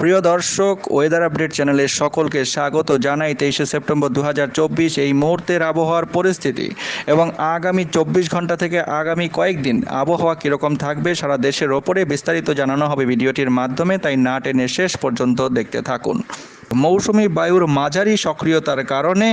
প্রিয় দর্শক weather update চ্যানেলে সকলকে স্বাগত জানাই তেইশে সেপ্টেম্বর দু হাজার চব্বিশ, এই মুহূর্তের আবহাওয়ার পরিস্থিতি এবং আগামী চব্বিশ ঘণ্টা থেকে আগামী কয়েকদিন আবহাওয়া কীরকম থাকবে সারা দেশের ওপরে বিস্তারিত জানানো হবে ভিডিওটির মাধ্যমে, তাই না টেনে শেষ পর্যন্ত দেখতে থাকুন। মৌসুমি বায়ুর মাঝারি সক্রিয়তার কারণে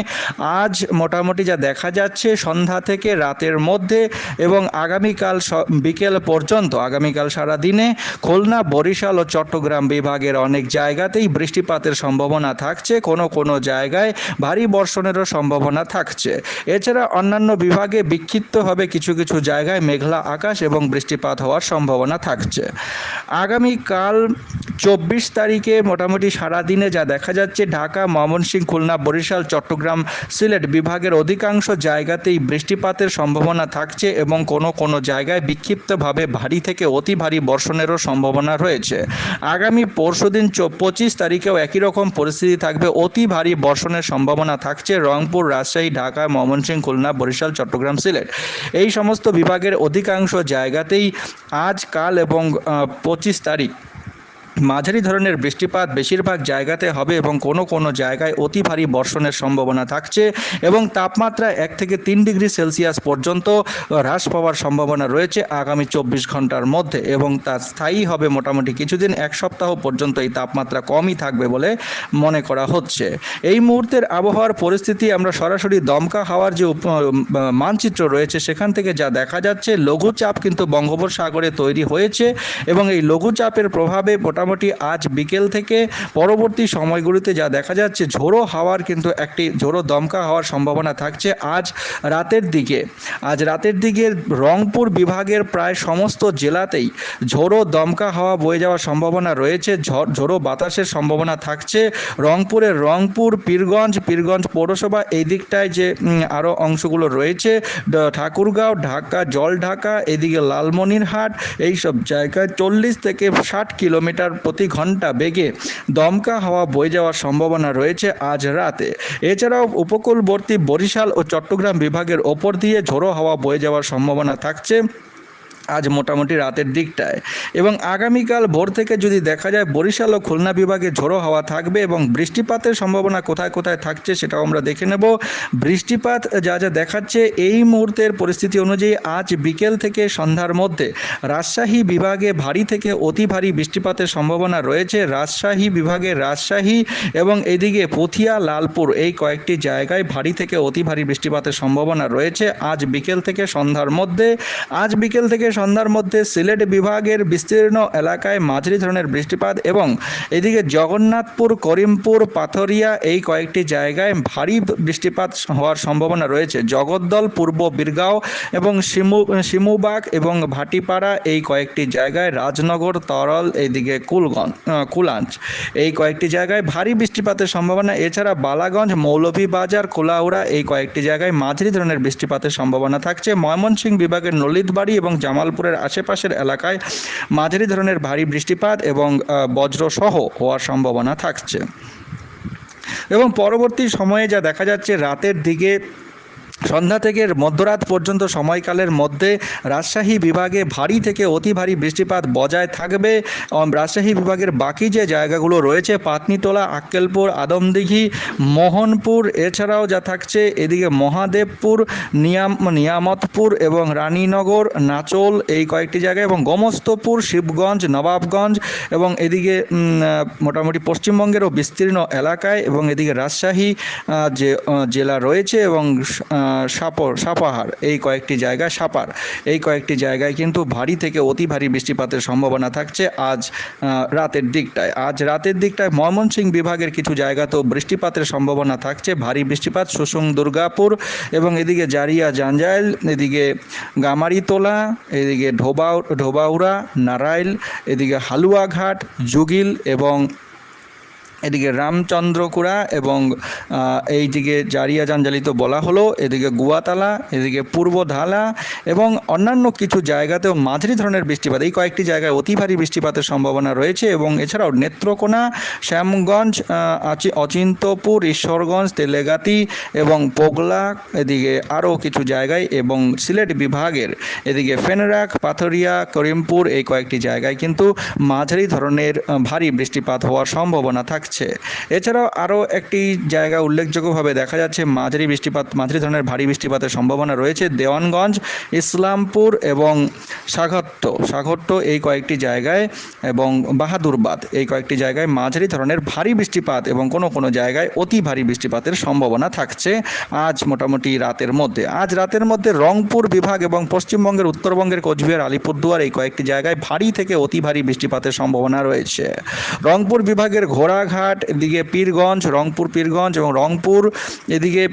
আজ মোটামুটি যা দেখা যাচ্ছে সন্ধ্যা থেকে রাতের মধ্যে এবং আগামীকাল বিকেল পর্যন্ত, আগামীকাল সারা দিনে খুলনা, বরিশাল ও চট্টগ্রাম বিভাগের অনেক জায়গাতেই বৃষ্টিপাতের সম্ভাবনা থাকছে। কোনো কোনো জায়গায় ভারী বর্ষণেরও সম্ভাবনা থাকছে। এছাড়া অন্যান্য বিভাগে বিক্ষিপ্তভাবে কিছু কিছু জায়গায় মেঘলা আকাশ এবং বৃষ্টিপাত হওয়ার সম্ভাবনা থাকছে। আগামীকাল চব্বিশ তারিখে মোটামুটি সারা দিনে যা দেখা যাচ্ছে ঢাকা, ময়মনসিংহ, খুলনা, বরিশাল, চট্টগ্রাম, সিলেট বিভাগের অধিকাংশ জায়গাতেই বৃষ্টিপাতের সম্ভাবনা থাকছে এবং কোনো কোনো জায়গায় বিক্ষিপ্তভাবে ভারী থেকে অতি ভারী বর্ষণেরও সম্ভাবনা রয়েছে। আগামী পরশুদিন পঁচিশ তারিখেও একই রকম পরিস্থিতি থাকবে। অতি ভারী বর্ষণের সম্ভাবনা থাকছে রংপুর, রাজশাহী, ঢাকা, ময়মনসিংহ, খুলনা, বরিশাল, চট্টগ্রাম, সিলেট। এই সমস্ত বিভাগের অধিকাংশ জায়গাতেই আজ, কাল এবং পঁচিশ তারিখ মাঝারি ধরনের বৃষ্টিপাত বেশিরভাগ জায়গাতে হবে এবং কোনো কোনো জায়গায় অতি ভারী বর্ষণের সম্ভাবনা থাকছে এবং তাপমাত্রা এক থেকে তিন ডিগ্রি সেলসিয়াস পর্যন্ত হ্রাস পাওয়ার সম্ভাবনা রয়েছে আগামী চব্বিশ ঘণ্টার মধ্যে এবং তা স্থায়ী হবে মোটামুটি কিছুদিন, এক সপ্তাহ পর্যন্ত এই তাপমাত্রা কমই থাকবে বলে মনে করা হচ্ছে। এই মুহূর্তের আবহাওয়ার পরিস্থিতি আমরা সরাসরি দমকা হাওয়ার যে মানচিত্র রয়েছে সেখান থেকে যা দেখা যাচ্ছে, লঘুচাপ কিন্তু বঙ্গোপসাগরে তৈরি হয়েছে এবং এই লঘুচাপের প্রভাবে মোটামুটি আজ বিকেল থেকে পরবর্তী সময়গুলিতে যা দেখা যাচ্ছে, ঝোড়ো হাওয়ার কিন্তু একটি, ঝোড়ো দমকা হওয়ার সম্ভাবনা থাকছে আজ রাতের দিকে। আজ রাতের দিকে রংপুর বিভাগের প্রায় সমস্ত জেলাতেই ঝোড়ো দমকা হাওয়া বয়ে যাওয়ার সম্ভাবনা রয়েছে ঝড় বাতাসের সম্ভাবনা থাকছে। রংপুরের রংপুর, পীরগঞ্জ পীরগঞ্জ পৌরসভা এই দিকটায় যে আরও অংশগুলো রয়েছে ঠাকুরগাঁও, ঢাকা, জলঢাকা, এদিকে লালমনিরহাট এই সব জায়গায় চল্লিশ থেকে ষাট কিলোমিটার প্রতি ঘণ্টা বেগে দমকা হাওয়া বয়ে যাওয়ার সম্ভাবনা রয়েছে আজ রাতে। এছাড়াও উপকূলবর্তী বরিশাল ও চট্টগ্রাম বিভাগের ওপর দিয়ে ঝোড়ো হাওয়া বয়ে যাওয়ার সম্ভাবনা থাকছে। আজ মোটামুটি রাতের দিকটায়। এবং আগামীকাল ভোর থেকে যদি দেখা যায় বরিশাল ও খুলনা বিভাগে ঝোড়ো হাওয়া থাকবে এবং বৃষ্টিপাতের সম্ভাবনা কোথায় কোথায় থাকছে সেটাও আমরা দেখে নেব। বৃষ্টিপাত যা যা দেখাচ্ছে এই মুহূর্তের পরিস্থিতি অনুযায়ী আজ বিকেল থেকে সন্ধ্যার মধ্যে রাজশাহী বিভাগে ভারী থেকে অতি ভারী বৃষ্টিপাতের সম্ভাবনা রয়েছে। রাজশাহী বিভাগে রাজশাহী এবং এদিকে পথিয়া, লালপুর এই কয়েকটি জায়গায় ভারী থেকে অতি ভারী বৃষ্টিপাতের সম্ভাবনা রয়েছে। আজ বিকেল থেকে সন্ধ্যার মধ্যে, আজ বিকেল থেকে সন্ধ্যার মধ্যে সিলেট বিভাগের বিস্তীর্ণ এলাকায় মাঝারি ধরনের বৃষ্টিপাত এবং এদিকে জগন্নাথপুর, করিমপুর, পাথরিয়া এই কয়েকটি জায়গায় ভারী বৃষ্টিপাত হওয়ার সম্ভাবনা রয়েছে। জগদ্দল, পূর্ব বীরগাঁও এবং শিমু শিমুবাগ এবং ভাটিপাড়া এই কয়েকটি জায়গায়, রাজনগর, তরল এইদিকে কুলগঞ্জ কুলাঞ্চ এই কয়েকটি জায়গায় ভারী বৃষ্টিপাতের সম্ভাবনা। এছাড়া বালাগঞ্জ, মৌলভীবাজার, কোলাউড়া এই কয়েকটি জায়গায় মাঝারি ধরনের বৃষ্টিপাতের সম্ভাবনা থাকছে। ময়মনসিংহ বিভাগের নলিতবাড়ি এবং জামালপুরের আশেপাশের এলাকায় মাঝারি ধরনের ভারী বৃষ্টিপাত এবং বজ্রসহ হওয়ার সম্ভাবনা থাকছে। এবং পরবর্তী সময়ে যা দেখা যাচ্ছে, রাতের দিকে সন্ধ্যা থেকে মধ্যরাত পর্যন্ত সময়কালের মধ্যে রাজশাহী বিভাগে ভারী থেকে অতি ভারী বৃষ্টিপাত বজায় থাকবে। রাজশাহী বিভাগের বাকি যে জায়গাগুলো রয়েছে পাতনিটোলা আক্কেলপুর, আদমদিঘি, মোহনপুর, এছাড়াও যা থাকছে, এদিকে মহাদেবপুর, নিয়াম, নিয়ামতপুর এবং রানীনগর, নাচল এই কয়েকটি জায়গায় এবং গোমস্তপুর, শিবগঞ্জ, নবাবগঞ্জ এবং এদিকে মোটামুটি পশ্চিমবঙ্গেরও বিস্তীর্ণ এলাকায় এবং এদিকে রাজশাহী যে জেলা রয়েছে এবং সাপর, সাপাহার, এই কয়েকটি জায়গায় সাপার। এই কয়েকটি জায়গায় কিন্তু ভারী থেকে অতি ভারী বৃষ্টিপাতের সম্ভাবনা থাকছে আজ রাতের দিকটায়। আজ রাতের দিকটায় ময়মনসিংহ বিভাগের কিছু জায়গাতেও বৃষ্টিপাতের সম্ভাবনা থাকছে, ভারী বৃষ্টিপাত সুসুং দুর্গাপুর এবং এদিকে জারিয়া জাঞ্জাইল, এদিকে গামারিতোলা, এদিকে ঢোবাউ, ঢোবাউড়া নারাইল এদিকে হালুয়াঘাট, জুগিল এবং এদিকে রামচন্দ্রকুড়া এবং এইদিকে জারিয়া জাঞ্জালি তো বলা হলো, এদিকে গুয়াতালা, এদিকে পূর্ব ধালা এবং অন্যান্য কিছু জায়গাতেও মাঝারি ধরনের বৃষ্টিপাত। এই কয়েকটি জায়গায় অতি ভারী বৃষ্টিপাতের সম্ভাবনা রয়েছে এবং এছাড়াও নেত্রকোনা, শ্যামগঞ্জ অচিন্তপুর, ঈশ্বরগঞ্জ, তেলেগাতি এবং পোগলা, এদিকে আরও কিছু জায়গায় এবং সিলেট বিভাগের এদিকে ফেনরাক, পাথরিয়া, করিমপুর এই কয়েকটি জায়গায় কিন্তু মাঝারি ধরনের ভারী বৃষ্টিপাত হওয়ার সম্ভাবনা থাকছে। এছাড়াও আরও একটি জায়গা উল্লেখযোগ্যভাবে দেখা যাচ্ছে, মাঝারি বৃষ্টিপাত, মাঝারি ধরনের ভারী বৃষ্টিপাতের সম্ভাবনা রয়েছে দেওয়ানগঞ্জ, ইসলামপুর এবং সাঘট্ট সাঘট্ট এই কয়েকটি জায়গায় এবং বাহাদুরবাদ এই কয়েকটি জায়গায় মাঝারি ধরনের ভারী বৃষ্টিপাত এবং কোনো কোনো জায়গায় অতি ভারী বৃষ্টিপাতের সম্ভাবনা থাকছে আজ মোটামুটি রাতের মধ্যে। আজ রাতের মধ্যে রংপুর বিভাগ এবং পশ্চিমবঙ্গের উত্তরবঙ্গের কোচবিহার, আলিপুরদুয়ার এই কয়েকটি জায়গায় ভারী থেকে অতি ভারী বৃষ্টিপাতের সম্ভাবনা রয়েছে। রংপুর বিভাগের ঘোড়াঘাট এদিকে পীরগঞ্জ, রংপুর, পীরগঞ্জ এবং রংপুর, এদিকে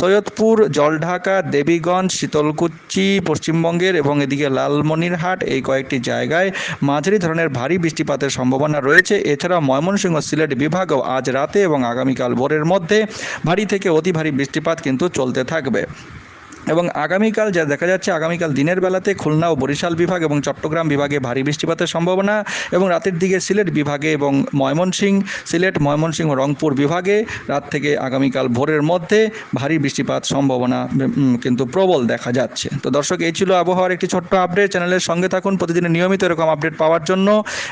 সৈয়দপুর, জলঢাকা, দেবীগঞ্জ, শীতলকুচি, পশ্চিমবঙ্গের এবং এদিকে লালমনিরহাট এই কয়েকটি জায়গায় মাঝারি ধরনের ভারী বৃষ্টিপাতের সম্ভাবনা রয়েছে। এছাড়া ময়মনসিংহ সিলেট বিভাগেও আজ রাতে এবং আগামীকাল ভোরের মধ্যে ভারী থেকে অতি ভারী বৃষ্টিপাত কিন্তু চলতে থাকবে। এবং আগামীকাল যা দেখা যাচ্ছে, আগামীকাল দিনের বেলাতে খুলনা ও বরিশাল বিভাগ এবং চট্টগ্রাম বিভাগে ভারী বৃষ্টিপাতের সম্ভাবনা এবং রাতের দিকে সিলেট বিভাগে এবং ময়মনসিংহ সিলেট ময়মনসিংহ রংপুর বিভাগে রাত থেকে আগামীকাল ভোরের মধ্যে ভারী বৃষ্টিপাত সম্ভাবনা কিন্তু প্রবল দেখা যাচ্ছে। তো দর্শক, এই ছিল আবহাওয়ার একটি ছোট্ট আপডেট চ্যানেলের সঙ্গে থাকুন, প্রতিদিনের নিয়মিত এরকম আপডেট পাওয়ার জন্য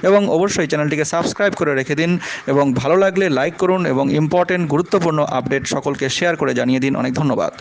এবং অবশ্যই চ্যানেলটিকে সাবস্ক্রাইব করে রেখে দিন এবং ভালো লাগলে লাইক করুন এবং ইম্পর্টেন্ট গুরুত্বপূর্ণ আপডেট সকলকে শেয়ার করে জানিয়ে দিন। অনেক ধন্যবাদ।